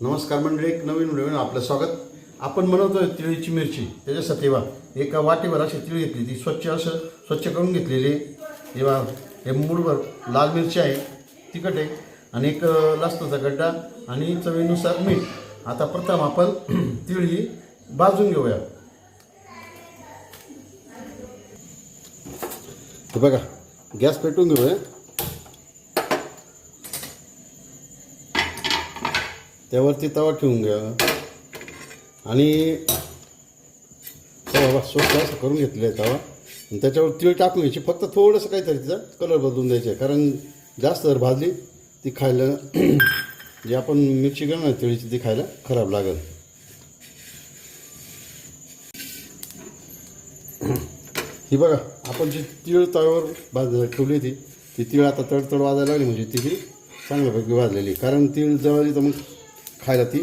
नमस्कार मंडळी एक नवीन नवीन आपलं स्वागत. आपण बनवतोय तिळीची मिरची त्याच्यासाठी वा एका वाटेवर अशी तिळ घेतली ती स्वच्छ असं स्वच्छ करून घेतलेली. आहे. हे वा हे लाल मिरची आहे तिखट आहे आणि एक लसणाचा गड्डा आणि चवीनुसार मीठ. आता प्रथम आपण तिळी भाजून घेऊया. बघा गॅस पेटून घेऊया. त्यावरती तवा ठेवून घ्या. आणि बाबा स्वच्छ असं करून घेतलं आहे तवा. आणि त्याच्यावर तीळ टाकून घ्यायची. फक्त थोडंसं काहीतरी तिचा कलर बदलून द्यायचा आहे. कारण जास्त जर भाजली ती खायला जी आपण मिरची करणार तिळीची ती खायला खराब लागेल. ही बघा आपण जी तीळ तव्यावर भाज ठेवली होती ती तीळ आता तडतड वाजायला लागली. म्हणजे ती चांगल्यापैकी भाजलेली. कारण तीळ जळाली तर मग खायला ती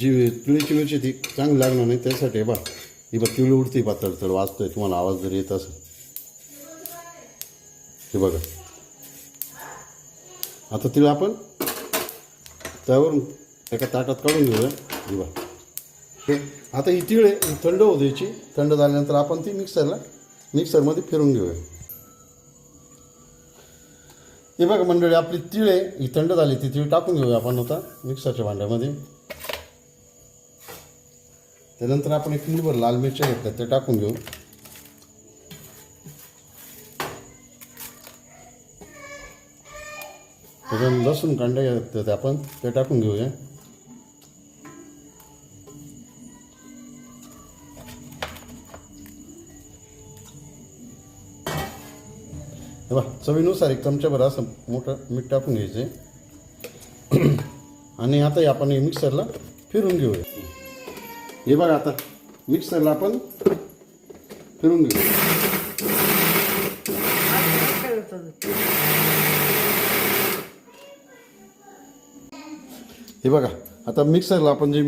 जी तिळीची मिरची ती चांगली लागणार नाही त्यासाठी बा. ही बघ तिळ उडते पातळ तर वाजतोय तुम्हाला आवाज जर येत असेल. हे बघा. आता तिळ आपण त्यावरून एका ताटात काढून घेऊया. ही बा हे आता ही तिळ आहे थंड होऊ द्यायची. थंड झाल्यानंतर आपण ती मिक्सरला मिक्सरमध्ये फिरून घेऊया. हे बघा मंडळी आपली तीळ आहे ही थंड झाली ती तीळ टाकून घेऊया आपण आता मिक्सरच्या भांड्यामध्ये. त्यानंतर आपण एक मुठभर लाल मिरच्या घेतल्या त्या टाकून घेऊ. त्याच्यात लसूण कांडे घेतले ते आपण ते टाकून घेऊया. हे बघा चवीनुसार एक चमच्याभर असं मोठं मीठ टाकून घ्यायचे. आणि आता आपण हे मिक्सरला फिरून घेऊया. हे बघा आता मिक्सरला आपण फिरून घेऊ हे बघा आता मिक्सरला आपण जे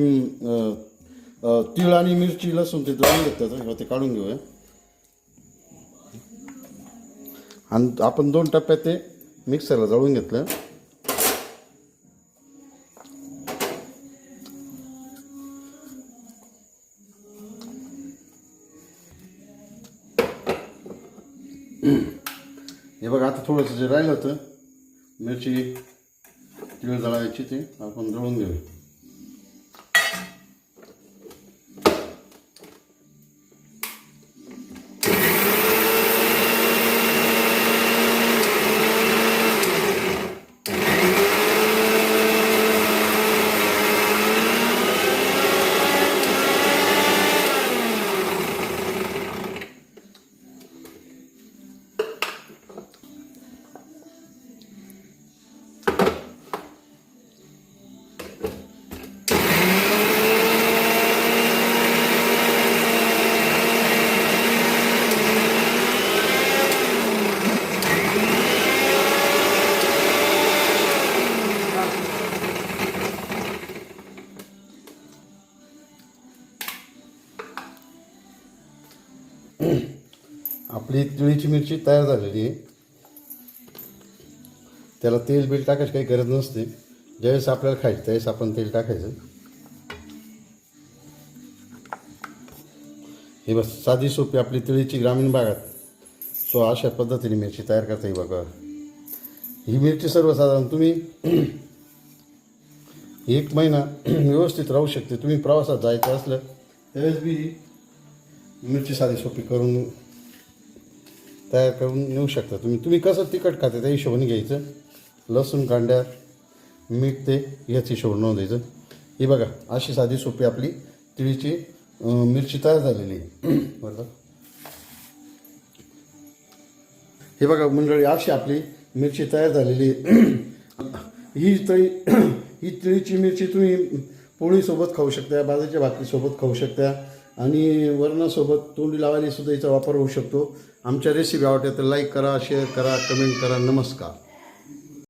तीळ आणि मिरची लसूण ते जळून घेतात ते काढून घेऊया. आणि आपण दोन टप्प्यात ते मिक्सरला जळून घेतलं. हे बघा आता थोडंसं जे राहिलं होतं मिरची तिळ जळायची ते आपण जळून घेऊ आपली तिळीची मिरची तयार झालेली आहे. त्याला तेल बिल टाकायची काही गरज नसते. ज्यावेळेस आपल्याला खायचं त्यावेळेस आपण तेल टाकायचं. हे बस साधी सोपी आपली तिळीची ग्रामीण भागात सो अशा पद्धतीने मिरची तयार करता येईल बघा. ही मिरची सर्वसाधारण तुम्ही एक महिना व्यवस्थित राहू शकते. तुम्ही प्रवासात जायचं असलं त्यावेळेस बी मिरची साधी सोपी करून तयार करून नेऊ शकता. तुम्ही तुम्ही कसं तिखट खाते त्या हिशोबाने घ्यायचं. लसूण कांड्या मीठ ते याच हिशोबाने नोंद द्यायचं ही बघा अशी साधी सोपी आपली तिळीची मिरची तयार झालेली आहे. बरं हे बघा मंडळी अशी आपली मिरची तयार झालेली आहे. ही तळी ही तिळीची मिरची तुम्ही पोळीसोबत खाऊ शकता बाजरीच्या भाकरीसोबत खाऊ शकता आणि वरणासोबत तोंडी लावायला सुद्धा याचा वापर होऊ शकतो. आमच्या रेसिपी आवडल्या तर लाईक करा शेअर करा कमेंट करा. नमस्कार.